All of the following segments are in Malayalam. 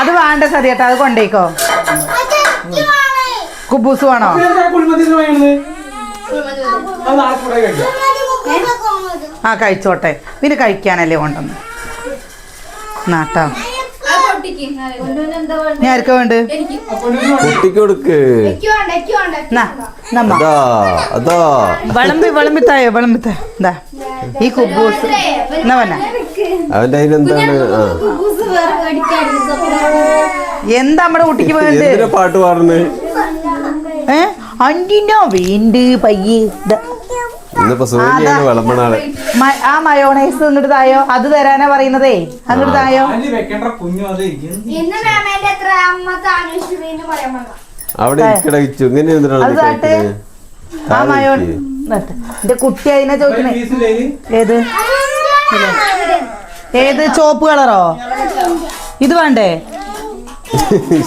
അത് വേണ്ട സതിയേട്ടാ അത് കൊണ്ടേക്കോ. കുബൂസ് വേണോ? ആ കഴിച്ചോട്ടെ. പിന്നെ കഴിക്കാനല്ലേ കൊണ്ടുവന്ന്. നാട്ടാ ഞാൻ ആർക്കാ വേണ്ട? കുട്ടിക്ക് കൊടുക്ക്. നമ്മ. അതാ അതാ. വിളമ്പി വിളമ്പിത്തായോ വിളമ്പിത്തായോ എന്താ ഈ കുബൂസ്. എന്നാ അവന്റെ അതിനെന്താണ് എന്താ നമ്മുടെ കുട്ടിക്ക് വേണ്ടത് പാട്ട് പാടുന്നത് ഏ? അണ്ടിനോ വേണ്ട പയ്യെ ആ മയോണൈസ് ഇങ്ങോട്ട് തായോ? അത് തരാനാ പറയുന്നതേ. അങ്ങോട്ട് തായോ? അവിടെ? ആ മയോൺ. എന്റെ കുട്ടി അതിനെ ചോദിക്കണേ ഏത്? ഏത്? ചോപ്പ് കളറോ? ഇത് വേണ്ടേ?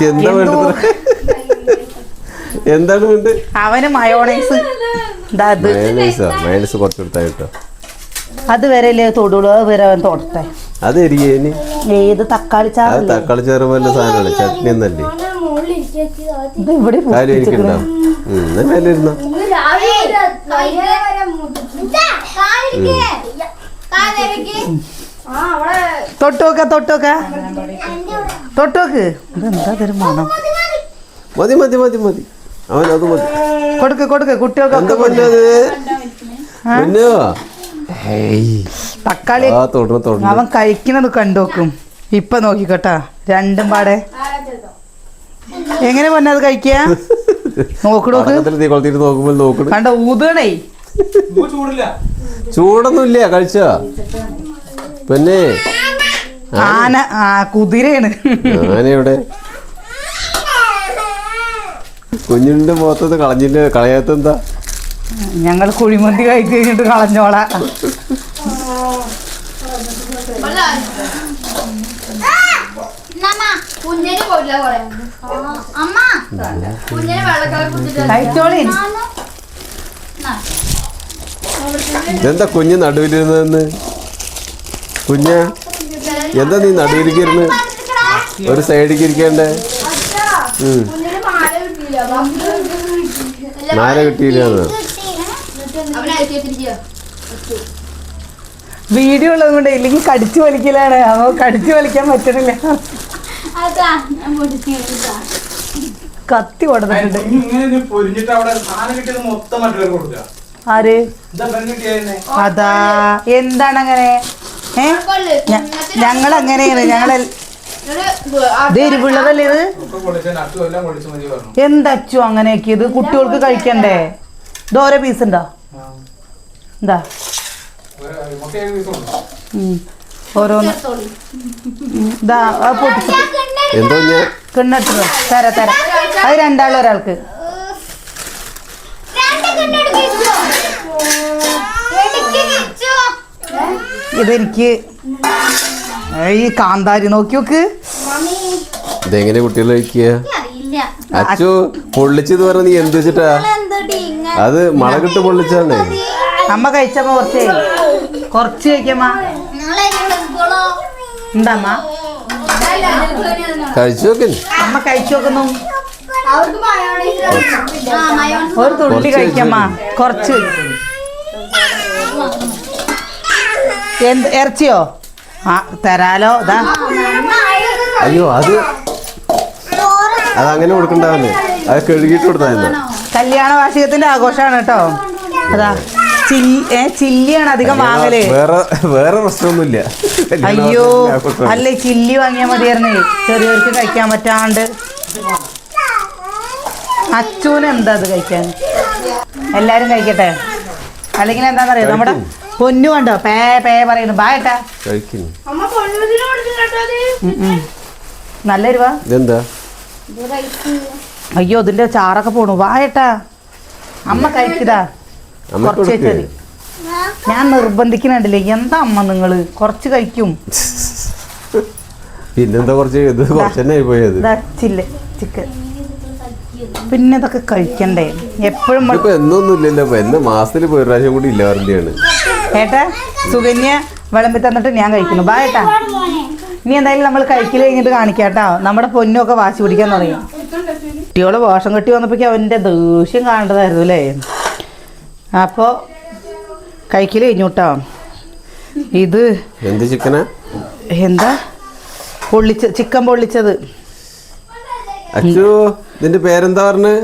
എന്താ വേണ്ടത്? എന്താണ് അവന് മയോണൈസ്. മയണൈസോ മയണൈസ് കുറച്ച് കൊടുത്താ കേട്ടോ. അത് വരെയല്ലേ തൊടുള്ളൂ അത് വരെ അവൻ തൊടട്ടെ. അത് ഏത് തക്കാളി അത് തക്കാളി ചാറ് പോലെ സാധനമാണ് ചട്നി എന്നല്ലേ തൊട്ടോക്ക തൊട്ടോക്ക തൊട്ടോക്ക് വരെ ഇതെന്താ തരും മണം? മതി മതി മതി. മതി അവൻ അത് മതി. കൊടുക്ക് കൊടുക്ക് കുട്ടികൾക്ക്. തക്കാളി. അവൻ കഴിക്കുന്നത് കണ്ടോക്കും. ഇപ്പൊ നോക്കിക്കോട്ടാ. രണ്ടും പാടെ. എങ്ങനെ പറഞ്ഞ അത് കഴിക്കുക നോക്ക് നോക്ക്. പടക്കത്തിൽ തീ കൊളുത്തിട്ട് നോക്കുമ്പോൾ നോക്കണം കണ്ട ഊതണേ. ചൂടൊന്നുമില്ല കഴിച്ച? പിന്നെ? ആന ആ കുതിരയാണ്. ഞാനെവിടെ കുഞ്ഞിന്റെ മുഖത്തത് കളഞ്ഞിന്റെ കളയാത്തെന്താ? ഞങ്ങൾ കുഴിമന്തി കഴിച്ചു കഴിഞ്ഞിട്ട് കളഞ്ഞോളാ. എന്താ കുഞ്ഞ് നടുവിലിരുന്നതെന്ന്? കുഞ്ഞ എന്താ നീ നടുവിലേക്ക് ഒരു സൈഡിലേക്ക് ഇരിക്കണ്ടേ ഉം. മാല കിട്ടിയില്ല വീഡിയോ ഉള്ളത് കൊണ്ട് ഇല്ലെങ്കിൽ കടിച്ചു വലിക്കലാണ്. അവ കടിച്ചു വലിക്കാൻ പറ്റണില്ല. അതാ ഞാൻ പൊടിച്ചിട്ടാ കത്തി കൊടുത്തിട്ടുണ്ട് ആര്? അതാ. എന്താണ് അങ്ങനെ? ഞങ്ങൾ അങ്ങനെയാണ് ഞങ്ങൾ ഇത് എരിവുള്ളതല്ലേ ഇത്? എന്തച്ചു അങ്ങനെയൊക്കെ ഇത് കുട്ടികൾക്ക് കഴിക്കണ്ടേ? ഇത് ഓരോ പീസ് ഉണ്ടോ? എന്താ. ഓരോന്ന്. ഇതാ കുഞ്ഞ കിണ്ണിട്ടോ തരാ തരാ. അത് രണ്ടാളും ഒരാൾക്ക്. ഇതെനിക്ക് ഈ കാന്താരി നോക്കി നോക്ക്. ഇതെങ്ങനെ കുട്ടികൾ കഴിക്കുക അറിയില്ല അച്ചു പൊള്ളിച്ചത് പറഞ്ഞ നീ എന്ത് വെച്ചിട്ടാ? അത് മുളകിട്ട് പൊള്ളിച്ചാണ് അമ്മ കഴിച്ചമ്മ കുറച്ച് കുറച്ച് കഴിക്കമ്മ. എന്താമ്മ? കഴിച്ചു നോക്കൻ അമ്മ കഴിച്ചു നോക്കുന്നു. ഒരു തുള്ളി കഴിക്കമ്മ. കുറച്ച്. എന്ത് ഇറച്ചിയോ? ആ തരാലോ ഇതാ അയ്യോ അത് അത് അങ്ങനെ കൊടുക്കണ്ടാവല്ലേ അത് കഴുകിയിട്ട് കൊടുത്തായിരുന്നു. കല്യാണ വാർഷികത്തിന്റെ ആഘോഷമാണ് കേട്ടോ. അതാ ചില്ലിയാണ് അധികം വാങ്ങൽ. വേറെ വേറെ പ്രശ്നമൊന്നുമില്ല. അയ്യോ അല്ലേ ചില്ലി വാങ്ങിയാൽ മതിയായിരുന്നേ. ചെറിയവർക്ക് കഴിക്കാൻ പറ്റാണ്ട്. അച്ചൂന് എന്താ അത് കഴിക്കാൻ? എല്ലാരും കഴിക്കട്ടെ? അല്ലെങ്കിൽ എന്താണെന്നറിയോ നമ്മുടെ പൊന്നു കണ്ടോ? പേ പേ പറയുന്നു. കഴിക്കുന്നു. പൊണ്ണൂതിന് കൊടുത്തിട്ടോ നല്ല ഇതെന്താ? അയ്യോ ഇതിന്റെ ചാറൊക്കെ പോണു. വായട്ടാ അമ്മ കഴിക്കതാ കുറച്ച് ഞാൻ നിർബന്ധിക്കുന്നുണ്ടല്ലേ. എന്താ അമ്മ നിങ്ങൾ? കുറച്ച് കഴിക്കും. പിന്നെന്താ കുറച്ച്? ഇത് കുറച്ച് തന്നെ ആയി പോയത്. ഇതാ ചില്ല് ചിക്കൻ. പിന്നെ ഇതൊക്കെ കഴിക്കണ്ടേ? എപ്പോഴും ഇപ്പൊ എന്നൊന്നും ഇല്ലല്ലോ. ഇപ്പൊ എന്നെ മാസത്തിൽ ഒരു പ്രാവശ്യം കൂടി ഇല്ല ഏട്ടാ സുഗന്യ വിളമ്പി തന്നിട്ട് ഞാൻ കഴിക്കുന്നു. ബാ ഏട്ടാ. ഇനി എന്തായാലും നമ്മൾ കഴിക്കൽ കഴിഞ്ഞിട്ട് കാണിക്കാട്ടോ നമ്മുടെ പൊന്നൊക്കെ വാശി പിടിക്കാൻ തുടങ്ങി. കുട്ടികൾ വേഷം കെട്ടി വന്നപ്പോഴേക്കും അവന്റെ ദേഷ്യം കാണേണ്ടതായിരുന്നു അല്ലേ? അപ്പോൾ കഴിക്കൽ കഴിഞ്ഞു കേട്ടോ. ഇത് എന്ത് ചിക്കന? എന്താ? പൊള്ളിച്ച ചിക്കൻ പൊള്ളിച്ചത്. അച്ചു. ഇതിന്റെ പേരെന്താ പറഞ്ഞത്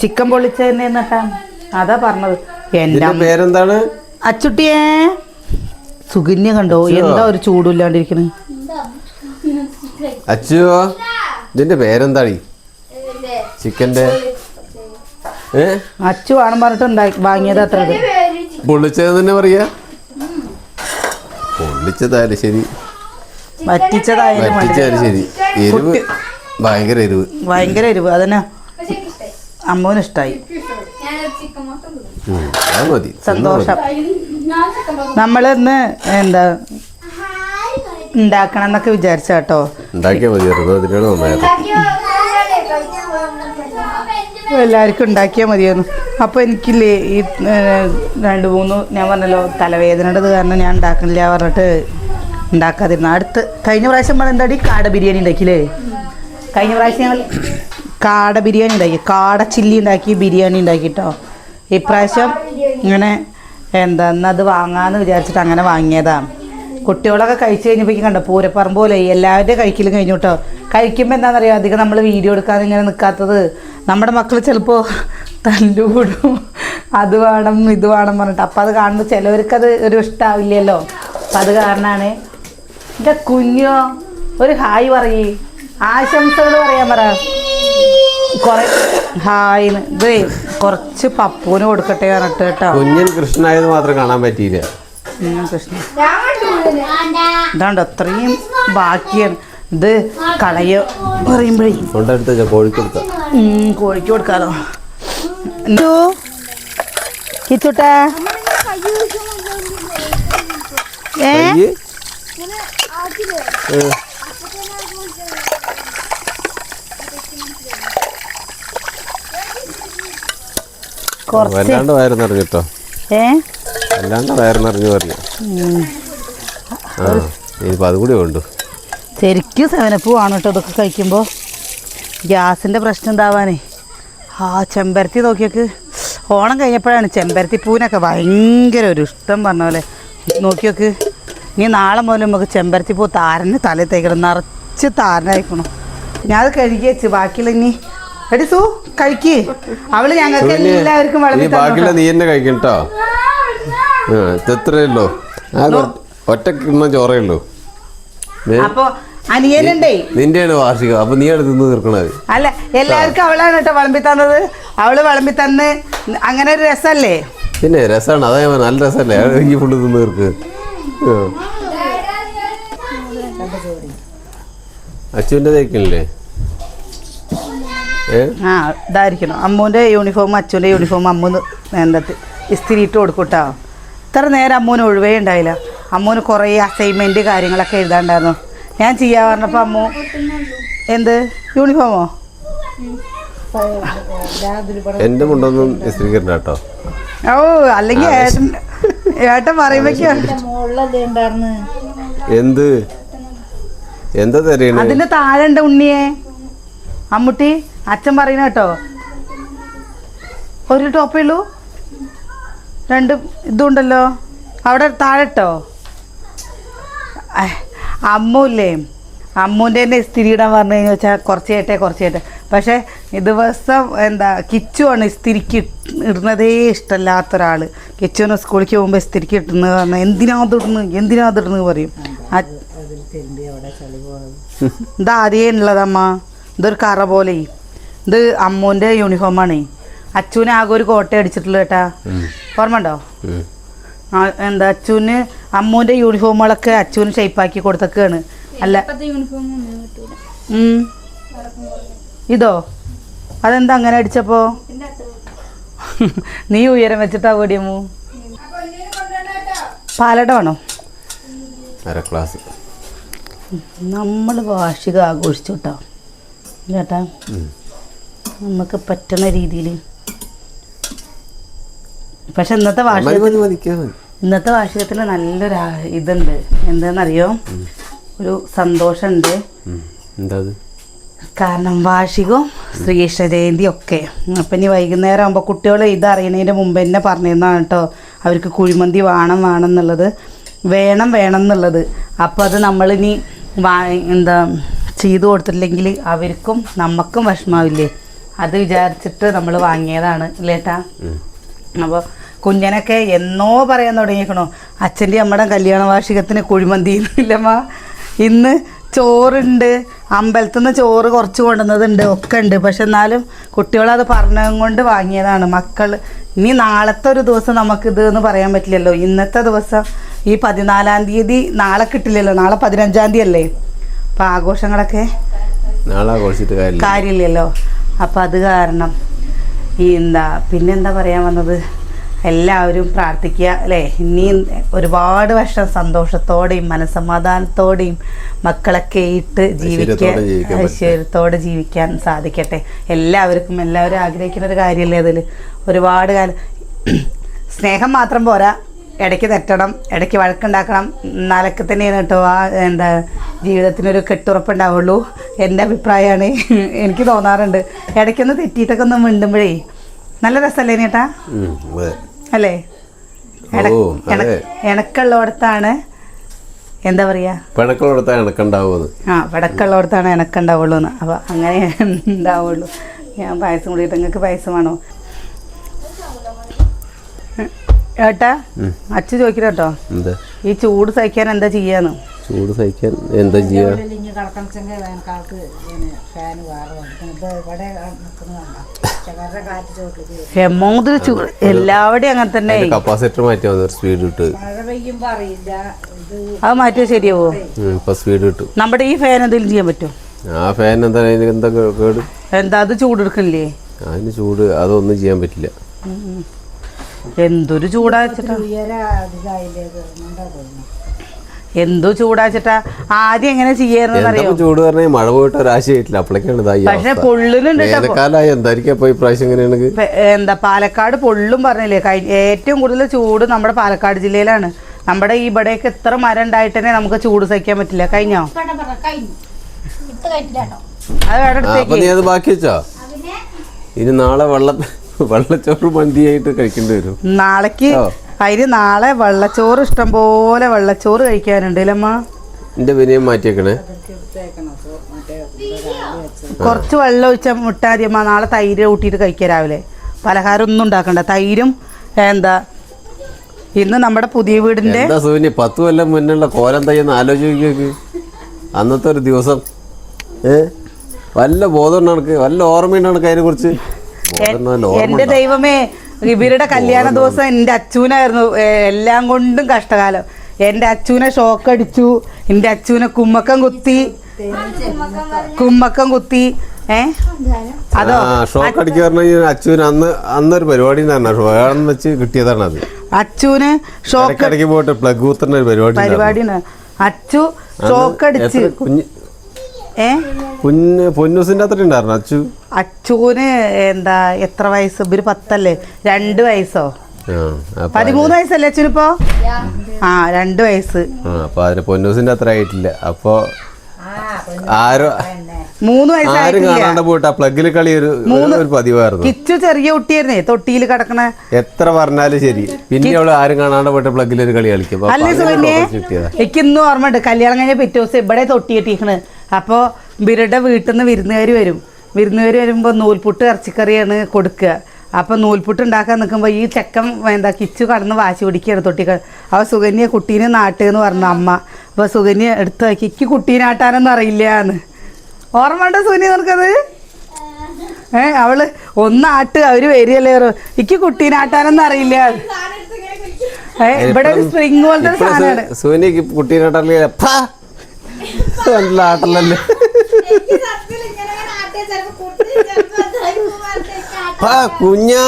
ചിക്കൻ പൊള്ളിച്ചത് എന്നിട്ടാ? അതാ പറഞ്ഞത്. എന്റെ പേരെന്താണ്? അച്ചുട്ടിയേ. സുകന്യ കണ്ടോ? എന്താ ഒരു ചൂടില്ലാണ്ടിരിക്കണ് അച്ചു ഇതിന്റെ പേരെന്താണ് ചിക്കന്റെ ഏ? അച്ചു വേണം പറഞ്ഞിട്ട് വാങ്ങിയത് അത്ര പൊള്ളിച്ചത് തന്നെ പറയാ? പൊള്ളിച്ചതായാലും ശരി. വറ്റിച്ചതായാലും. ശരി. എരിവ് ഭയങ്കര എരിവ്. ഭയങ്കര എരിവ്. അതന്നെ അമ്മൂന് ഇഷ്ടായി. സന്തോഷം. നമ്മൾ ഇന്ന് എന്താ ഉണ്ടാക്കണം എന്നൊക്കെ വിചാരിച്ച കേട്ടോ. എല്ലാവർക്കും ഉണ്ടാക്കിയാൽ മതിയായിരുന്നു. അപ്പോൾ എനിക്കില്ലേ ഈ രണ്ട് മൂന്ന് ഞാൻ പറഞ്ഞല്ലോ തലവേദനയുടേത് കാരണം ഞാൻ ഉണ്ടാക്കണില്ല പറഞ്ഞിട്ട് ഉണ്ടാക്കാതിരുന്നു. അടുത്ത് കഴിഞ്ഞ പ്രാവശ്യം നമ്മൾ എന്താടി? കാട ബിരിയാണി ഉണ്ടാക്കിയില്ലേ? കഴിഞ്ഞ പ്രാവശ്യം ഞങ്ങൾ കാട ബിരിയാണി ഉണ്ടാക്കി കാട ചില്ലി ഉണ്ടാക്കി ബിരിയാണി ഉണ്ടാക്കിട്ടോ. ഇപ്രാവശ്യം ഇങ്ങനെ എന്താണെന്നാ അത് വാങ്ങാന്ന് വിചാരിച്ചിട്ട് അങ്ങനെ വാങ്ങിയതാണ് കുട്ടികളൊക്കെ കഴിച്ചു കഴിഞ്ഞപ്പോഴേക്കും കണ്ടോ പൂരപ്പറമ്പ് പോലെ എല്ലാവരുടെ കഴിക്കലും കഴിഞ്ഞു കേട്ടോ. കഴിക്കുമ്പോൾ എന്താണെന്നറിയാം അധികം നമ്മൾ വീഡിയോ എടുക്കാതെ ഇങ്ങനെ നിൽക്കാത്തത് നമ്മുടെ മക്കൾ ചിലപ്പോൾ തല്ലുകൂടും അത് വേണം ഇത് വേണം പറഞ്ഞിട്ട്. അപ്പം അത് കാണുമ്പോൾ ചിലവർക്കത് ഒരു ഇഷ്ടമാവില്ലല്ലോ അപ്പം അത് കാരണമാണ് എന്റെ കുഞ്ഞോ ഒരു ഹായ് പറയേ. ആശംസകൾ പറയാൻ പറ. കുറെ ഹായിന്ന് ഇതേ കുറച്ച് പപ്പുവിന് കൊടുക്കട്ടെ പറഞ്ഞിട്ട് കേട്ടോ. കുഞ്ഞിന് കൃഷ്ണനായത് മാത്രം കാണാൻ പറ്റിയില്ല. ഉം, കൃഷ്ണ. ഇതാണ്ട് അത്രയും ബാക്കിയാണ്. ഇത് കളയ പറയുമ്പോഴേ. കൊണ്ടെടുത്ത് കോഴിക്കൊടുത്ത ഉം, കോഴിക്ക് കൊടുക്കാലോ. എന്തോ? കിച്ചുട്ട. ഏ. വല്ലാണ്ട് വയറുന്നറിഞ്ഞിട്ടോ വല്ലാണ്ട് വയറുന്നറിഞ്ഞു പറഞ്ഞു. ആ ഇനിയിപ്പോൾ അതും കൂടി വേണ്ടു. ശരിക്കും സെവനപ്പൂവാണ് കേട്ടോ ഇതൊക്കെ കഴിക്കുമ്പോൾ ഗ്യാസിന്റെ പ്രശ്നം ഉണ്ടാവാനേ ആ ചെമ്പരത്തി നോക്കിയൊക്കെ. ഓണം കഴിഞ്ഞപ്പോഴാണ് ചെമ്പരത്തി പൂവിനൊക്കെ ഭയങ്കര ഒരു ഇഷ്ടം പറഞ്ഞ പോലെ. നോക്കിയൊക്കെ. ഇനി നാളെ മുതൽ നമുക്ക് ചെമ്പരത്തി പൂ താരന് തലയിൽ തേക്കണം. നിറച്ച് താരനായിക്കണം. ഞാൻ അത് കഴുകി വെച്ച്. ബാക്കിയുള്ള ഇനി എടി സു കഴിക്ക്. അവൾ ഞങ്ങൾക്ക് എല്ലാവർക്കും വിളമ്പി ബാക്കിയുള്ള നീ തന്നെ കഴിക്കും കേട്ടോ. ആ ഇതെത്രയല്ലോ ആ ഒറ്റക്കിണ്ണ ചോറേ ഉള്ളൂ. അപ്പൊ അനിയനുണ്ടേ? നിന്റെയാണ് വാർഷികം. അപ്പൊ നീയാണ് തിന്ന് തീർക്കണത്. അല്ല എല്ലാവർക്കും അവളാണ് കേട്ടോ വിളമ്പി തന്നത്. അവൾ വിളമ്പി തന്ന് അങ്ങനെ ഒരു രസല്ലേ? പിന്നെ രസമാണ്. അതാ നല്ല രസമല്ലേ എനിക്ക് ഫുള്ള് തിന്ന് തീർക്ക്. അച്ഛന്റെ തേക്കണില്ലേ ആ ഇതായിരിക്കണം. അമ്മൂന്റെ യൂണിഫോം അച്ഛന്റെ യൂണിഫോം അമ്മൂന്ന് എന്താ ഇസ്തിരി ഇട്ട് കൊടുക്കും ഇത്ര നേരം അമ്മൂന് ഒഴിവേ ഉണ്ടായില്ല. അമ്മൂന് കുറേ അസൈൻമെന്റ് കാര്യങ്ങളൊക്കെ എഴുതാണ്ടായിരുന്നു. ഞാൻ ചെയ്യാൻ പറഞ്ഞപ്പോൾ അമ്മു എന്ത്? യൂണിഫോമോ എന്റെ മുണ്ടൊന്നും കേട്ടോ. ഓ അല്ലെങ്കിൽ ഏട്ടൻ ഏട്ടൻ പറയുമ്പോഴേക്കും എന്ത്? എന്താ തരയണേ അതിന്റെ താഴെ ഉണ്ട് ഉണ്ണിയെ? അമ്മുട്ടി അച്ഛൻ പറയുന്ന കേട്ടോ. ഒരു ടോപ്പേ ഉള്ളൂ. രണ്ട് ഇതുണ്ടല്ലോ. അവിടെ താഴെട്ടോ അമ്മൂല്ലേ? അമ്മൂന്റെ തന്നെ ഇസ്തിരി ഇടാൻ പറഞ്ഞു കഴിഞ്ഞാൽ വെച്ചാൽ കുറച്ച് കേട്ടെ കുറച്ച് കേട്ടെ. പക്ഷേ ദിവസം എന്താ കിച്ചുവാണ് ഇസ്തിരിക്ക് ഇടുന്നതേ ഇഷ്ടമല്ലാത്ത ഒരാൾ കിച്ചുവിന് സ്കൂളിലേക്ക് പോകുമ്പോൾ ഇസ്തിരിക്ക് ഇട്ടുന്നത് പറഞ്ഞാൽ എന്തിനാ അത് എന്തിനാ അത് ഇടുന്നത് പറയും. എന്താ ഇത് ആദ്യമേ ഉള്ളതമ്മ. ഇതൊരു കറ പോലെ ഇത് അമ്മൂന്റെ യൂണിഫോമാണ് അച്ചുവിന് ആകെ ഒരു കോട്ട അടിച്ചിട്ടുള്ളൂ കേട്ടാ ഓർമ്മ ഉണ്ടോ എന്താ അച്ചുവിന് അമ്മൂന്റെ യൂണിഫോമുകളൊക്കെ അച്ചുവിന് ഷേപ്പാക്കി കൊടുത്തൊക്കെയാണ് അല്ല. ഇതോ? അതെന്താ അങ്ങനെ അടിച്ചപ്പോ? നീ ഉയരം വെച്ചിട്ടാ ഓടിയമ്മു പാലട വേണോ അര ക്ലാസ് നമ്മൾ വാർഷികം ആഘോഷിച്ചു കേട്ടോ ചേട്ടാ നമുക്ക് പറ്റുന്ന രീതിയിൽ പക്ഷെ ഇന്നത്തെ വാർഷിക മതി മതി മതിക്കാ മതി. ഇന്നത്തെ വാർഷികത്തിന് നല്ലൊരു ഇതുണ്ട്. എന്താണെന്നറിയോ ഒരു സന്തോഷമുണ്ട് കാരണം വാർഷികവും ശ്രീകൃഷ്ണ ജയന്തി ഒക്കെ. അപ്പം ഇനി വൈകുന്നേരം ആകുമ്പോൾ കുട്ടികൾ ഇത് അറിയുന്നതിന്റെ മുമ്പ് തന്നെ പറഞ്ഞിരുന്നതാണ് കേട്ടോ അവർക്ക് കുഴിമന്തി വേണം വേണം എന്നുള്ളത്. വേണം വേണം എന്നുള്ളത്. അപ്പോൾ അത് നമ്മളിനി വാ എന്താ ചെയ്തു കൊടുത്തിട്ടില്ലെങ്കിൽ അവർക്കും നമുക്കും വിഷമാവില്ലേ? അത് വിചാരിച്ചിട്ട് നമ്മൾ വാങ്ങിയതാണ് ഇല്ലേട്ടാ അപ്പോൾ കുഞ്ഞനൊക്കെ എന്നോ പറയാൻ തുടങ്ങിയേക്കണോ അച്ഛന്റെ അമ്മയുടെ കല്യാണ വാർഷികത്തിന് കുഴിമന്തി ഇല്ലമ്മ. ഇന്ന് ചോറുണ്ട് അമ്പലത്തിൽ നിന്ന് ചോറ് കുറച്ച് കൊണ്ടുവന്നതുണ്ട് ഒക്കെ ഉണ്ട്. പക്ഷെ എന്നാലും കുട്ടികളത് പറഞ്ഞതും കൊണ്ട് വാങ്ങിയതാണ്. മക്കൾ ഇനി നാളത്തെ ഒരു ദിവസം നമുക്കിത് എന്ന് പറയാൻ പറ്റില്ലല്ലോ. ഇന്നത്തെ ദിവസം ഈ പതിനാലാം തീയതി നാളെ കിട്ടില്ലല്ലോ. നാളെ പതിനഞ്ചാം തീയതി അല്ലേ? അപ്പം ആഘോഷങ്ങളൊക്കെ കാര്യമില്ലല്ലോ. അപ്പം അത് കാരണം ഈ എന്താ പിന്നെന്താ പറയാൻ വന്നത്? എല്ലാവരും പ്രാർത്ഥിക്കുക അല്ലേ? ഇനിയും ഒരുപാട് വർഷം സന്തോഷത്തോടെയും മനസമാധാനത്തോടെയും മക്കളൊക്കെ ഇട്ട് ജീവിക്കാൻ ഐശ്വര്യത്തോടെ ജീവിക്കാൻ സാധിക്കട്ടെ. എല്ലാവർക്കും എല്ലാവരും ആഗ്രഹിക്കുന്ന ഒരു കാര്യമല്ലേ അതിൽ ഒരുപാട് കാലം സ്നേഹം മാത്രം പോരാ. ഇടയ്ക്ക് തെറ്റണം ഇടയ്ക്ക് വഴക്കുണ്ടാക്കണം. എന്നാലൊക്കെ തന്നെയാണ് കേട്ടോ ആ എന്താ ജീവിതത്തിനൊരു കെട്ടുറപ്പുണ്ടാവുള്ളൂ. എന്റെ അഭിപ്രായമാണ് എനിക്ക് തോന്നാറുണ്ട്. ഇടയ്ക്കൊന്ന് തെറ്റിയിട്ടൊക്കെ ഒന്ന് മിണ്ടുമ്പോഴേ നല്ല രസമല്ലേ ചേട്ടാ അല്ലേ? ഇണക്കുള്ളടത്താണ് എന്താ പറയാ? പിണക്കുള്ളടത്താണ് ഇണക്കുണ്ടാവുമെന്ന് ആ പിണക്കുള്ളടത്താണ് ഇണക്കുണ്ടാവുള്ളൂ എന്ന്. അപ്പൊ അങ്ങനെ ഉണ്ടാവുള്ളൂ. ഞാൻ പായസം കൂടിയിട്ട് നിങ്ങൾക്ക് പായസമാണോ ഏട്ടാ അച്ഛൻ ചോദിക്കട്ടോ ഈ ചൂട് സഹിക്കാൻ എന്താ ചെയ്യാന്ന്? ചൂട് സഹിക്കാൻ എന്താ ചെയ്യാ? ചൂട്. എല്ലാവിടെയും അങ്ങനെ തന്നെ. കപ്പാസിറ്റർ മാറ്റി വന്നു സ്പീഡ് ഇട്ട്. അത് മാറ്റിയാ ശരിയാവോ? ഇപ്പൊ സ്പീഡ് കിട്ടും നമ്മുടെ ഈ ഫാൻ എന്തെങ്കിലും ചെയ്യാൻ പറ്റും ആ ഫാൻ എന്താ എന്താ കേട്? എന്താ അത് ചൂടെടുക്കണില്ലേ? അതിന് ചൂട് അതൊന്നും ചെയ്യാൻ പറ്റില്ല. എന്തൊരു ചൂടാച്ചിട്ടാ ഉയര അധികമായില്ലേ എന്താ ചൂടാച്ചിട്ടാ? ആദ്യം എങ്ങനെ ചെയ്യായിരുന്നു ചൂട് പറഞ്ഞാൽ മഴ പോയിട്ട് ഒരാശയായിട്ടില്ല അപ്പോഴേക്കാണ് പക്ഷെ പൊള്ളുന്നുണ്ട് ട്ടോ ഇപ്പൊ. വേനൽക്കാലമായി എന്തായിരിക്കും അപ്പൊ ഈ പ്രാവശ്യം എങ്ങനെയാണെങ്കിൽ പെ- എന്താ പാലക്കാട് പൊള്ളും പറഞ്ഞില്ലേ? ഏറ്റവും കൂടുതൽ ചൂട് നമ്മുടെ പാലക്കാട് ജില്ലയിലാണ്. നമ്മുടെ ഈ ഇവിടെയൊക്കെ എത്ര മരം ഉണ്ടായിട്ട് തന്നെ നമുക്ക് ചൂട് സഹിക്കാൻ പറ്റില്ല. കഴിഞ്ഞോ? അത് വേറെ ബാക്കി വെച്ചോ? ഇനി നാളെ വെള്ള വെള്ളച്ചോറ് മന്തിയായിട്ട് കഴിക്കേണ്ടി വരും. നാളേക്ക്. അതിന് നാളെ വെള്ളച്ചോറ് ഇഷ്ടം പോലെ വെള്ളച്ചോറ് കഴിക്കാനുണ്ട് അല്ലമ്മ എന്റെ വിനയം മാറ്റിയേക്കണേ. കുറച്ച് വെള്ളം ഒഴിച്ച മുട്ടാതിയമ്മ നാളെ തൈര് കൂട്ടിയിട്ട് കഴിക്കുക രാവിലെ. പലഹാരം ഒന്നും ഉണ്ടാക്കണ്ട. തൈരും എന്താ ഇന്ന് നമ്മുടെ പുതിയ വീടിന്റെ എന്താ പത്ത് കൊല്ലം മുന്നുള്ള കോലം തയ്യെന്ന് ആലോചിക്കുക അന്നത്തെ ഒരു ദിവസം ഏ? വല്ല ബോധം കണക്ക് വല്ല ഓർമ്മയുണ്ട് അതിനെ കുറിച്ച് എന്റെ ദൈവമേ ഇവരുടെ കല്യാണ ദിവസം എന്റെ അച്ഛനായിരുന്നു. എല്ലാം കൊണ്ടും കഷ്ടകാലം. എന്റെ അച്ഛനെ ഷോക്ക് അടിച്ചു എന്റെ അച്ഛനെ കുമ്മക്കം കുത്തി. കുമ്മക്കം കുത്തി. അതോ? ഷോക്ക് അടിക്കുക പറഞ്ഞു കഴിഞ്ഞാൽ അച്ഛന് അന്ന് അന്നൊരു പരിപാടി ഉണ്ടായിരുന്നു. ഷോയാണെന്ന് വെച്ച് കിട്ടിയതാണ് അത്. അച്ഛന് ഷോക്ക് പോയിട്ട് പ്ലഗ് കൂത്തുന്ന ഒരു പരിപാടി ഉണ്ടായിരുന്നു. അച്ചു ഷോക്ക് അടിച്ച് എത്ര കുഞ്ഞ് ഏ കുഞ്ഞ് പൊന്നൂസിന്റെ അത്ര ഉണ്ടായിരുന്നു? അച്ചു? അച്ചൂന് എന്താ എത്ര വയസ്സ്? ഇവർ പത്തല്ലേ? രണ്ട് വയസ്സോ? പതിമൂന്ന് വയസ്സല്ലേ അച്ഛനിപ്പോ? ആ രണ്ട് വയസ്സ്. ആ അപ്പൊ അതിന് പൊന്നൂസിന്റെ അത്ര ആയിട്ടില്ല. അപ്പൊ ആരോ മൂന്ന് കാണാണ്ട് പോയിട്ട് പ്ലഗിൽ കളി ഒരു പതിവായിരുന്നു. കിച്ചു ചെറിയ കുട്ടിയായിരുന്നേ? തൊട്ടിയിൽ കിടക്കണ എത്ര പറഞ്ഞാലും ശരി. പിന്നെ അവൾ ആരും കാണാണ്ട് പോയിട്ട് പ്ലഗിൽ ഒരു കളി കളിക്കും. അല്ലേ ഒരു കിട്ടിയതാ ഓർമ്മയുണ്ട്. കല്യാണം കഴിഞ്ഞ പിറ്റേ ദിവസം ഇവിടെ തൊട്ടി കെട്ടിക്കണ് അപ്പോൾ ഇവരുടെ വീട്ടിൽ നിന്ന് വിരുന്നുകാർ വരും. വിരുന്നുകാർ വരുമ്പോൾ നൂൽപുട്ട് ഇറച്ചിക്കറിയാണ് കൊടുക്കുക. അപ്പോൾ നൂൽപുട്ട് ഉണ്ടാക്കാൻ നിൽക്കുമ്പോൾ ഈ ചെക്കൻ എന്താ കിച്ചു കടന്ന് വാശി പിടിക്കുകയാണ് തൊട്ടിക്ക. അപ്പോൾ സുകന്യ കുട്ടീനെ നാട്ടുകയെന്ന് പറഞ്ഞു അമ്മ. അപ്പോൾ സുകന്യ എടുത്ത് നോക്കി എനിക്ക് കുട്ടീനെ ആട്ടാനൊന്നും അറിയില്ല എന്ന് ഓർമ്മ ഉണ്ടോ സുകന്യ നിനക്കത്? ഏ അവൾ ഒന്നാട്ട് അവർ വരികയല്ലേ എനിക്ക് കുട്ടീനെ ആട്ടാനൊന്നും അറിയില്ല. ഏ ഇവിടെ ഒരു സ്പ്രിങ് പോലത്തെ സാധനമാണ്. സുഗന്യ കുട്ടീനാട്ടല്ലേ നല്ല ആട്ടലല്ലേ? പാ കുഞ്ഞാ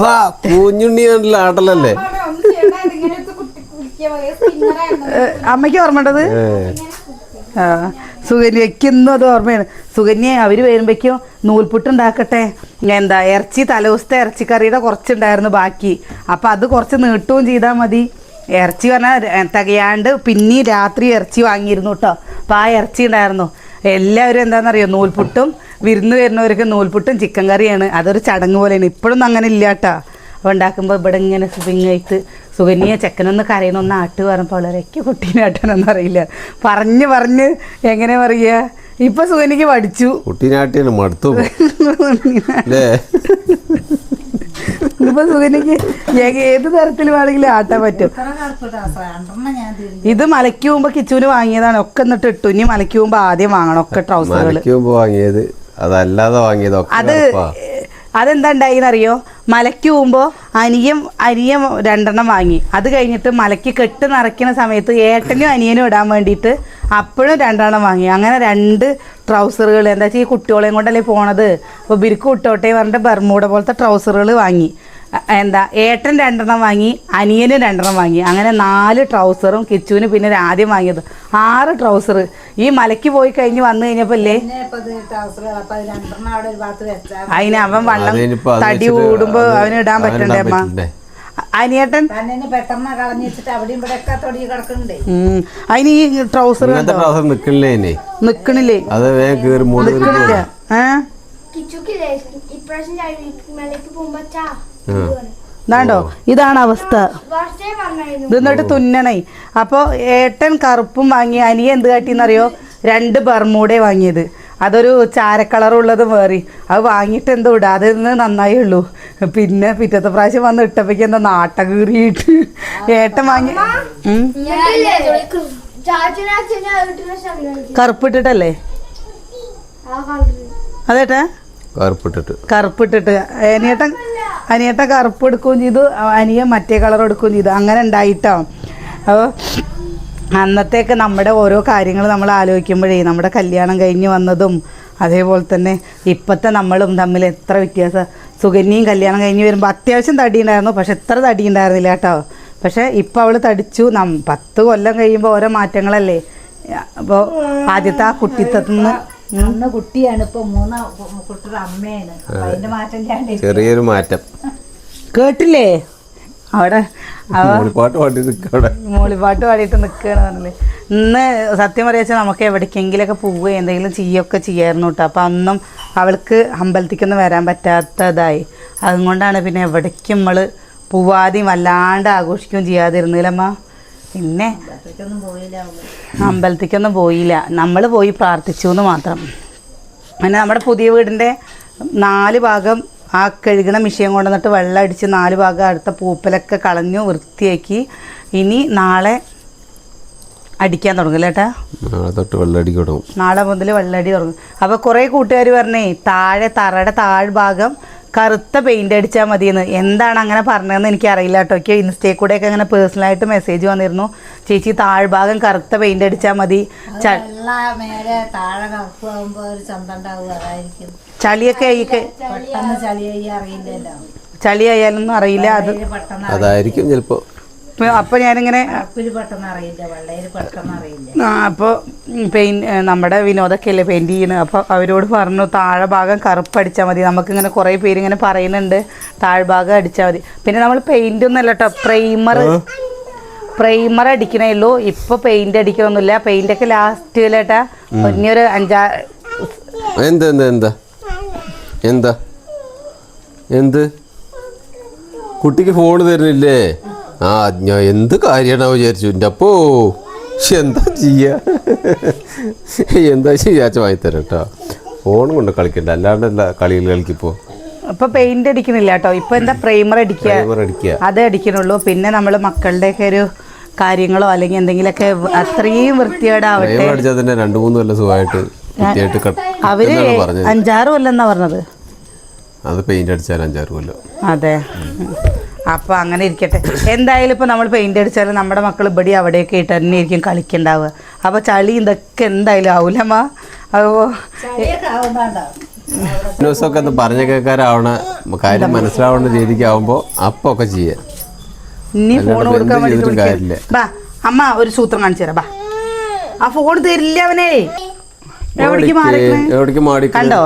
പാ കുഞ്ഞുണ്ണി നല്ല ആട്ടലല്ലേ? അമ്മയ്ക്ക് ഓർമ്മ ഉണ്ടത് ഏ, ആ സുകന്യക്ക് ഇന്നും അത് ഓർമ്മയാണ്. സുകന്യ അവർ വരുമ്പോഴേക്കും നൂൽപുട്ട് ഉണ്ടാക്കട്ടെ എന്താ ഇറച്ചി തലേദിവസത്തെ ഇറച്ചിക്കറിയുടെ കുറച്ചുണ്ടായിരുന്നു ബാക്കി. അപ്പം അത് കുറച്ച് നീട്ടുകയും ചെയ്താൽ മതി. ഇറച്ചി പറഞ്ഞാൽ തികയാണ്ട് പിന്നെ രാത്രി ഇറച്ചി വാങ്ങിയിരുന്നു കേട്ടോ. ആ ഇറച്ചി ഉണ്ടായിരുന്നു എല്ലാവരും എന്താണെന്നറിയോ നൂൽപുട്ടും വിരുന്ന് വരുന്നവർക്ക് നൂൽപുട്ടും ചിക്കൻ കറിയാണ്. അതൊരു ചടങ്ങ് പോലെയാണ്. ഇപ്പോഴൊന്നും അങ്ങനെ ഇല്ല കേട്ടോ അപ്പോൾ ഉണ്ടാക്കുമ്പോൾ ഇവിടെ ഇങ്ങനെ സുഖിങ്ങായിട്ട് സുഗന്യ ചെക്കനൊന്ന് കരയണൊന്ന് ആട്ട് പറഞ്ഞപ്പോൾ വളരെ കുട്ടീനെ ആട്ടാനൊന്നും അറിയില്ല. പറഞ്ഞ് പറഞ്ഞ് എങ്ങനെ പറയുക ഇപ്പൊ സുഖനിക്ക് പഠിച്ചു. കുട്ടീനാട്ടിയാണ് മടുത്തു അല്ലേ ഇപ്പൊ സുഖനിക്ക് ഏത് തരത്തിൽ വേണമെങ്കിലും ആട്ടാൻ പറ്റും. ഇത് മലയ്ക്ക് പോകുമ്പോ കിച്ചുവിന് വാങ്ങിയതാണ്. ഒക്കെ എന്നിട്ട് ഇട്ടു. ഇനി മലയ്ക്ക് പോകുമ്പോ ആദ്യം വാങ്ങണം. ഒക്കെ ട്രൗസറുകൾ മുമ്പ് വാങ്ങിയത്. അതല്ലാതെ വാങ്ങിയതൊക്കെ അത്. അതെന്താ ഉണ്ടായിന്നറിയോ? മലയ്ക്ക് പോകുമ്പോൾ അനിയം അനിയം രണ്ടെണ്ണം വാങ്ങി. അത് കഴിഞ്ഞിട്ട് മലയ്ക്ക് കെട്ട് നിറയ്ക്കുന്ന സമയത്ത് ഏട്ടനും അനിയനും ഇടാൻ വേണ്ടിയിട്ട് അപ്പോഴും രണ്ടെണ്ണം വാങ്ങി. അങ്ങനെ രണ്ട് ട്രൗസറുകൾ എന്താ വെച്ചാൽ ഈ കുട്ടികളെയും കൊണ്ടല്ലേ പോണത്? അപ്പോൾ ബിരുക്ക് വിട്ടോട്ടെ പറഞ്ഞിട്ട് ബർമൂട പോലത്തെ ട്രൗസറുകൾ വാങ്ങി. എന്താ ഏട്ടൻ രണ്ടെണ്ണം വാങ്ങി അനിയനും രണ്ടെണ്ണം വാങ്ങി. അങ്ങനെ നാല് ട്രൗസറും കിച്ചുവിന് പിന്നെ ആദ്യം വാങ്ങിയത്. ആറ് ട്രൗസർ ഈ മലയ്ക്ക് പോയി കഴിഞ്ഞ് വന്നു കഴിഞ്ഞപ്പോ അല്ലേ പിന്നെ ഇപ്പൊ ഇത് ട്രൗസർ അപ്പൊ രണ്ടെണ്ണം അവിടെ ഒരു ഭാഗത്ത് വെച്ചാൽ അതിന് അവൻ വള്ളം തടി കൂടുമ്പോൾ അവന് ഇടാൻ പറ്റണ്ടേ അമ്മ? അനിയേട്ടൻ തന്നെ പെട്ടെന്ന് കളഞ്ഞു വെച്ചിട്ട് അവിടെയും ഇവിടെ ഒക്കെ തൊടി കിടക്കുന്നുണ്ട്. അതിന് ഈ ട്രൗസർ ട്രൗസർ നിക്കണില്ലേ നിക്കണില്ലേ? അത് വേഗം കീറി മൂടി നിക്കണില്ല. ഇതാണ് അവസ്ഥ. ഇതെന്നിട്ട് തുന്നണേ. അപ്പോൾ ഏട്ടൻ കറുപ്പും വാങ്ങി അനിയ എന്ത് കാട്ടിന്നറിയോ? രണ്ട് ബർമൂടെ വാങ്ങിയത്. അതൊരു ചാരക്കളറുള്ളത് വേറി. അത് വാങ്ങിയിട്ട് എന്തോ ഇടാതെ നിന്ന് നന്നായി ഉള്ളൂ. പിന്നെ പിറ്റത്തെ പ്രാവശ്യം വന്ന് ഇട്ടപ്പോ എന്താ നാട്ട കീറിയിട്ട്. ഏട്ടൻ വാങ്ങി കറുപ്പിട്ടിട്ടല്ലേ? അതേട്ടാ? കറുപ്പിട്ടിട്ട്. കറുപ്പിട്ടിട്ട്. അനിയേട്ടൻ അനിയേട്ടൻ കറുപ്പ് എടുക്കുകയും ചെയ്തു. അനിയൻ മറ്റേ കളർ എടുക്കുകയും ചെയ്തു. അങ്ങനെ ഉണ്ടായിട്ടോ. അപ്പോൾ അന്നത്തേക്ക് നമ്മുടെ ഓരോ കാര്യങ്ങൾ നമ്മൾ ആലോചിക്കുമ്പോഴേ നമ്മുടെ കല്യാണം കഴിഞ്ഞ് വന്നതും അതേപോലെ തന്നെ ഇപ്പോഴത്തെ നമ്മളും തമ്മിൽ എത്ര വ്യത്യാസം. സുകന്യയും കല്യാണം കഴിഞ്ഞ് വരുമ്പോൾ അത്യാവശ്യം തടി ഉണ്ടായിരുന്നു പക്ഷെ എത്ര തടി ഉണ്ടായിരുന്നില്ല കേട്ടോ. പക്ഷേ ഇപ്പോൾ അവൾ തടിച്ചു. നം പത്ത് കൊല്ലം കഴിയുമ്പോൾ ഓരോ മാറ്റങ്ങളല്ലേ? അപ്പോൾ ആദ്യത്തെ ആ കുട്ടിത്തുനിന്ന് മൂന്ന് കുട്ടിയാണ് ഇപ്പോൾ മൂന്ന് കുട്ടിയുടെ അമ്മയാണ്. ചെറിയൊരു മാറ്റം. കേട്ടില്ലേ? അവിടെ അവ മൂളിപ്പാട്ട് പാടി നിൽക്കവിടെ മൂളിപ്പാട്ട് പാടിയിട്ട് നിൽക്കുകയാണ് പറഞ്ഞില്ലേ. ഇന്ന് സത്യം പറയാച്ചാൽ നമുക്ക് എവിടേക്കെങ്കിലൊക്കെ പോവുക എന്തെങ്കിലും ചെയ്യൊക്കെ ചെയ്യായിരുന്നു കേട്ടോ. അപ്പം അന്നും അവൾക്ക് അമ്പലത്തിക്കൊന്നും വരാൻ പറ്റാത്തതായി. അതുകൊണ്ടാണ് പിന്നെ എവിടേക്കും നമ്മൾ പോവാതെയും വല്ലാണ്ട് ആഘോഷിക്കുകയും ചെയ്യാതിരുന്നില്ലമ്മ. പിന്നെ അതൊന്നും പോയില്ല അവൾ. അമ്പലത്തിക്കൊന്നും പോയില്ല. നമ്മൾ പോയി പ്രാർത്ഥിച്ചു എന്ന് മാത്രം. പിന്നെ നമ്മുടെ പുതിയ വീടിന്റെ നാല് ഭാഗം ആ കഴുകണ മിഷീൻ കൊണ്ടുവന്നിട്ട് വെള്ളം അടിച്ച് നാല് ഭാഗം അടുത്ത പൂപ്പലൊക്കെ കളഞ്ഞു വൃത്തിയാക്കി. ഇനി നാളെ അടിക്കാൻ തുടങ്ങും നാളെ തൊട്ട് വെള്ളടി തുടങ്ങും. നാളെ മുതൽ വെള്ളടി തുടങ്ങും. അപ്പോൾ കുറേ കൂട്ടുകാർ പറഞ്ഞേ താഴെ തറയുടെ താഴ്ഭാഗം കറുത്ത പെയിന്റ് അടിച്ചാൽ മതിയെന്ന്. എന്താണ് അങ്ങനെ പറഞ്ഞതെന്ന് എനിക്ക് അറിയില്ല കേട്ടോ. എനിക്ക് ഇൻസ്റ്റയിൽ കൂടെയൊക്കെ അങ്ങനെ പേഴ്സണലായിട്ട് മെസ്സേജ് വന്നിരുന്നു. ചേച്ചി താഴ്ഭാഗം കറുത്ത പെയിന്റ് അടിച്ചാൽ മതി. ചളിയൊക്കെ ചളിയായാലൊന്നും അറിയില്ല. അത് അതായിരിക്കും ചിലപ്പോ. അപ്പോൾ ഞാനിങ്ങനെ പെയിന്റ് അപ്പോൾ പെയിന്റ് നമ്മുടെ വിനോദൊക്കെ അല്ലേ പെയിന്റ് ചെയ്യുന്നത് അപ്പോൾ അവരോട് പറഞ്ഞു താഴെ ഭാഗം കറുപ്പ് അടിച്ചാൽ മതി. നമുക്കിങ്ങനെ കുറേ പേര് ഇങ്ങനെ പറയുന്നുണ്ട് താഴ്ഭാഗം അടിച്ചാൽ മതി. പിന്നെ നമ്മൾ പെയിന്റ് ഒന്നും അല്ല കേട്ടോ പ്രൈമർ പ്രൈമർ അടിക്കണേ ഉള്ളൂ. ഇപ്പൊ പെയിന്റ് അടിക്കണമൊന്നുമില്ല ഒക്കെ ലാസ്റ്റ് ലാസ്റ്റിലേട്ടാ ഇനിയൊരു അഞ്ചാ എന്താ എന്താ എന്താ? എന്താ? എന്ത്? കുട്ടിക്ക് ഫോൺ തരുന്നില്ലേ? ആ ഞാൻ എന്ത് കാര്യമാണോ വിചാരിച്ചു. എന്റെ അപ്പോ എന്താ ചെയ്യാ? എന്താ ചെയ്യാച്ച വാങ്ങിത്തരാം കേട്ടോ ഫോൺ കൊണ്ട് കളിക്കണ്ട. അല്ലാണ്ട് എല്ലാ കളികൾ കളിക്കിപ്പോ. ഇപ്പൊ പെയിന്റ് അടിക്കണില്ല കേട്ടോ ഇപ്പൊ എന്താ പ്രൈമർ അടിക്കുക? അതേ അടിക്കണുള്ളൂ. പിന്നെ നമ്മൾ മക്കളുടെയൊക്കെ ഒരു കാര്യങ്ങളോ അല്ലെങ്കിൽ എന്തെങ്കിലുമൊക്കെ അത്രയും വൃത്തികേടാവട്ടെ. രണ്ടു മൂന്ന് കൊല്ലം സുഖമായിട്ട് അവർ അഞ്ചാറ് കൊല്ലം എന്നാ പറഞ്ഞത്? അത് പെയിന്റ് അടിച്ചാൽ അഞ്ചാറ് കൊല്ലം. അതെ. അപ്പൊ അങ്ങനെ ഇരിക്കട്ടെ. എന്തായാലും ഇപ്പൊ നമ്മൾ പെയിന്റ് അടിച്ചാലും നമ്മുടെ മക്കൾ ഇവിടെ അവിടെയൊക്കെ ഇട്ട് തന്നെ ആയിരിക്കും കളിക്കണ്ടാവുക. അപ്പൊ ചളി ഇതൊക്കെ എന്തായാലും ആവൂലമ്മ. അപ്പോ ദിവസമൊക്കെ ഒന്ന് പറഞ്ഞ കേൾക്കാരാവണ കാര്യം മനസ്സിലാവുന്ന രീതിക്ക് ആവുമ്പോൾ അപ്പോൾ ഒക്കെ ചെയ്യാം. ഇനി ഫോൺ കൊടുക്കാൻ. ബാ അമ്മ ഒരു സൂത്രം കാണിച്ചു തരാം. ബാ. ആ ഫോൺ തരില്ല അവനെ. എവിടേക്ക്? മാറി കണ്ടോ?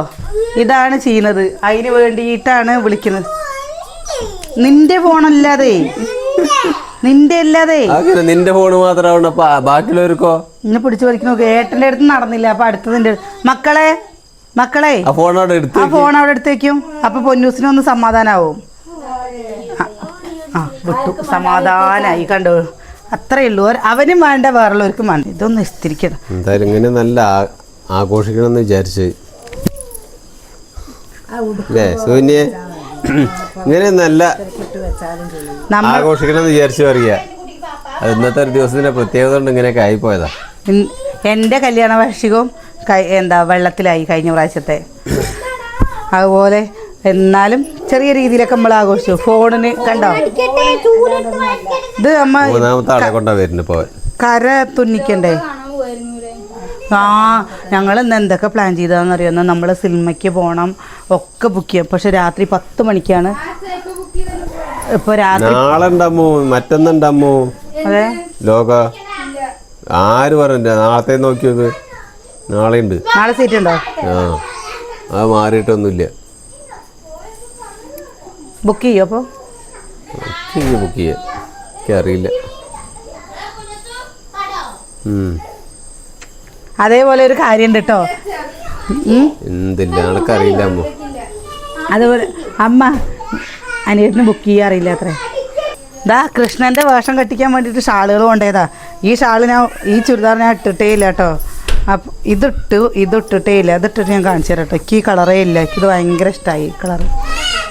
ഇതാണ് ചെയ്യുന്നത് അതിന് വേണ്ടിയിട്ടാണ് വിളിക്കുന്നത് നിന്റെ ഫോണല്ലാതെ. നിന്റെ അല്ലാതെ. അങ്ങനെ നിന്റെ ഫോൺ മാത്രമാണ് അപ്പൊ ബാക്കിയുള്ളവർക്കോ? ഇന്ന് പിടിച്ചു നോക്കി. ഏട്ടന്റെ അടുത്ത് നടന്നില്ല. അപ്പൊ അടുത്തതിന്റെ മക്കളെ മക്കളെ. ആ ഫോൺ അവിടെ എടുത്ത് ആ ഫോൺ അവിടെ എടുത്തേക്കും അപ്പൊ പൊന്നൂസിനൊന്ന് സമാധാനാവും. ആ, ആ വിട്ടു. സമാധാനായി. കണ്ടു? അത്രേ ഉള്ളൂ. അവനും വേണ്ട വേറുള്ളവർക്കും വേണ്ട. ഇതൊന്ന് ഇസ്തിരിക്കണം എന്തായാലും ഇങ്ങനെ നല്ല ആഘോഷിക്കണം എന്ന് വിചാരിച്ച്. അല്ലേ സൂന്യെ? ഇങ്ങനെ നല്ല ആഘോഷിക്കണം വെച്ചാലും ചെയ്യും നമ്മൾ ആഘോഷിക്കണമെന്ന് വിചാരിച്ചു പറയുക. അത് ഇന്നത്തെ ഒരു ദിവസത്തിന്റെ പ്രത്യേകത കൊണ്ട് ഇങ്ങനെയൊക്കെ ആയിപ്പോയതാ. എന്റെ എന്റെ കല്യാണ വാർഷികവും എന്താ വെള്ളത്തിലായി കഴിഞ്ഞ പ്രാവശ്യത്തെ. അതുപോലെ എന്നാലും ചെറിയ രീതിയിലൊക്കെ നമ്മൾ ആഘോഷിച്ചു. ഫോണിന് കണ്ടോ? ഇത് അമ്മ കര തുന്നിക്കണ്ടേ? ആ ഞങ്ങൾ ഇന്ന് എന്തൊക്കെ പ്ലാൻ ചെയ്തതെന്ന് അറിയാം നമ്മൾ സിനിമയ്ക്ക് പോകണം ഒക്കെ ബുക്ക് ചെയ്യാം. പക്ഷെ രാത്രി പത്ത് മണിക്കാണ്. ഇപ്പൊ രാത്രി നാളെ ഉണ്ടാമോ മറ്റന്നുണ്ടാമോ അതെ. ലോക. ആര് പറഞ്ഞു നാളത്തെ നോക്കി നോക്ക്. നാളെ ഉണ്ട് നാളെ സീറ്റ് ഉണ്ടോ? ആ. അത് മാറിയിട്ടൊന്നുമില്ല. ബുക്ക് ചെയ്യോ അപ്പോൾ എനിക്ക് ബുക്ക് ചെയ്യാം. എനിക്കറിയില്ല. ഉം. അതേപോലെ ഒരു കാര്യമുണ്ട് കേട്ടോ. എന്തില്ല അറിയില്ല അമ്മ. അതുപോലെ അമ്മ അനിയത്തിന് ബുക്ക് ചെയ്യാറില്ല അത്രേ. ദാ കൃഷ്ണന്റെ വേഷം കെട്ടിക്കാൻ വേണ്ടിയിട്ട് ഷാളുകൾ കൊണ്ടേതാ ഈ ഷാൾ ഞാൻ ഈ ചുരിദാർ ഞാൻ ഇട്ടിട്ടേ ഇല്ല കേട്ടോ അപ്പം ഇതിട്ട് ഇതിട്ടിട്ടേ ഇല്ല ഇതിട്ടിട്ട് ഞാൻ കാണിച്ചു തരാം കേട്ടോ എനിക്ക് ഈ കളറേ ഇല്ല. ഇത് ഭയങ്കര ഇഷ്ടമായി കളർ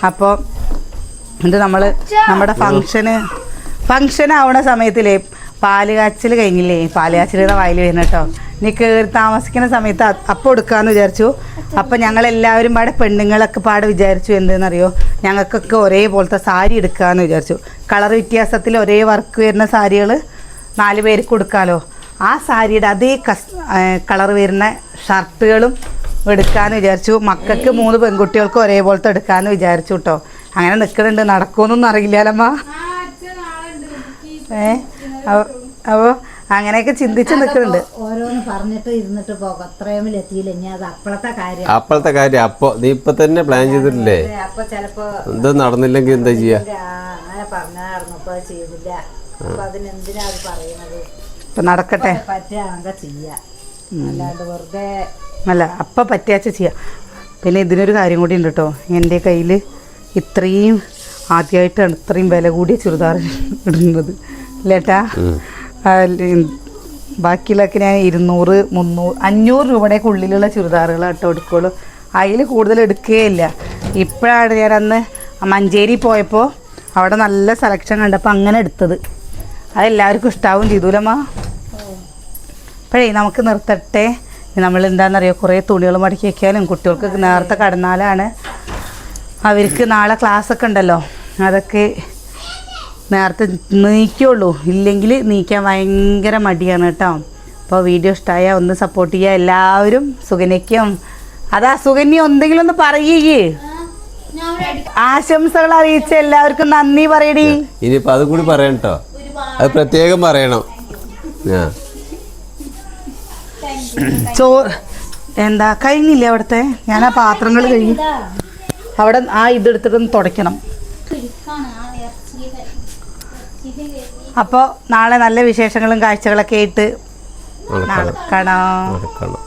അപ്പോൾ ഇത് നമ്മൾ നമ്മുടെ ഫങ്ഷന് ഫങ്ഷൻ ആവണ സമയത്തില്ലേ പാൽ കാച്ചിൽ കഴിഞ്ഞില്ലേ? പാൽ കാച്ചലിയുടെ വായിൽ വരുന്ന കേട്ടോ നീ കയറി താമസിക്കുന്ന സമയത്ത് അപ്പം എടുക്കാമെന്ന് വിചാരിച്ചു. അപ്പം ഞങ്ങൾ എല്ലാവരും പാടെ പെണ്ണുങ്ങളൊക്കെ പാടെ വിചാരിച്ചു എന്തെന്നറിയോ? ഞങ്ങൾക്കൊക്കെ ഒരേപോലത്തെ സാരി എടുക്കാമെന്ന് വിചാരിച്ചു. കളർ വ്യത്യാസത്തിൽ ഒരേ വർക്ക് വരുന്ന സാരികൾ നാല് പേർക്ക് കൊടുക്കാമല്ലോ ആ സാരിയുടെ അതേ കസ് കളർ വരുന്ന ഷർട്ടുകളും എടുക്കാമെന്ന് വിചാരിച്ചു. മക്കൾക്ക് മൂന്ന് പെൺകുട്ടികൾക്ക് ഒരേപോലത്തെ എടുക്കാമെന്ന് വിചാരിച്ചു കേട്ടോ അങ്ങനെ നിൽക്കുന്നുണ്ട് നടക്കുമെന്നൊന്നും അറിയില്ലല്ലമ്മ ഏ? അപ്പോൾ അങ്ങനെയൊക്കെ ചിന്തിച്ച് നിൽക്കുന്നുണ്ട്. ഓരോന്ന് പറഞ്ഞിട്ട് ഇരുന്നിട്ട് പോകും. അത്രയും എത്തിയില്ല ഇനി അത് അപ്പോഴത്തെ കാര്യം. അപ്പോഴത്തെ കാര്യം. അപ്പൊ നീ ഇപ്പൊ തന്നെ പ്ലാൻ ചെയ്തിട്ടില്ലേ? അപ്പൊ ചിലപ്പോ ഇത് നടന്നില്ലെങ്കിൽ എന്താ ചെയ്യാ? ആ, അങ്ങനെ പറഞ്ഞായിരുന്നു അപ്പൊ ചെയ്തില്ല. അപ്പൊ അതിനെന്തിനാ അത് പറയുന്നത്? ഇപ്പം നടക്കട്ടെ. പറ്റുകയാണെങ്കിൽ ചെയ്യാം. അല്ലാണ്ട് വെറുതെ അല്ല അപ്പം പറ്റിയാച്ച ചെയ്യാം. പിന്നെ ഇതിനൊരു കാര്യം കൂടി ഉണ്ട് കേട്ടോ എന്റെ കയ്യിൽ ഇത്രയും ആദ്യമായിട്ടാണ് ഇത്രയും വില കൂടിയ ചുരിദാർ ഇടുന്നത്. അല്ലേട്ടാ ബാക്കിയുള്ളതൊക്കെ ഞാൻ ഇരുന്നൂറ് മുന്നൂറ് അഞ്ഞൂറ് രൂപയുടെയൊക്കെ ഉള്ളിലുള്ള ചുരിദാറുകൾ കേട്ടോ എടുക്കുള്ളൂ. അതിൽ കൂടുതൽ എടുക്കുകയില്ല ഇപ്പോഴാണ് ഞാൻ അന്ന് മഞ്ചേരി പോയപ്പോൾ അവിടെ നല്ല സെലക്ഷൻ കണ്ടപ്പോൾ അങ്ങനെ എടുത്തത്. അതെല്ലാവർക്കും ഇഷ്ടാവും ചെയ്തൂലമ്മ? അപ്പോഴേ നമുക്ക് നിർത്തട്ടെ. നമ്മൾ എന്താണെന്നറിയോ കുറേ തുണികൾ മടക്കി വയ്ക്കാനും കുട്ടികൾക്ക് നേരത്തെ കടന്നാലാണ് അവർക്ക് നാളെ ക്ലാസ്സൊക്കെ ഉണ്ടല്ലോ. അതൊക്കെ നേരത്തെ നീക്കുള്ളൂ. ഇല്ലെങ്കിൽ നീക്കാൻ ഭയങ്കര മടിയാണ് കേട്ടോ. അപ്പോൾ വീഡിയോ ഇഷ്ടമായ ഒന്ന് സപ്പോർട്ട് ചെയ്യുക. എല്ലാവരും സുഗന്യയ്ക്കും അതാ സുഗന്യ എന്തെങ്കിലും ഒന്ന് പറയേ ആശംസകൾ അറിയിച്ച എല്ലാവർക്കും നന്ദി പറയടി. ഇനിയിപ്പോൾ അതും കൂടി പറയണം കേട്ടോ അത് പ്രത്യേകം പറയണം. ചോറ് എന്താ കഴിഞ്ഞില്ലേ അവിടുത്തെ? ഞാൻ ആ പാത്രങ്ങൾ കഴിഞ്ഞു അവിടെ ആ ഇതെടുത്തിട്ടൊന്ന് തുടയ്ക്കണം. അപ്പോൾ നാളെ നല്ല വിശേഷങ്ങളും കാഴ്ചകളൊക്കെ ആയിട്ട് നടക്കണം. നടക്കണം.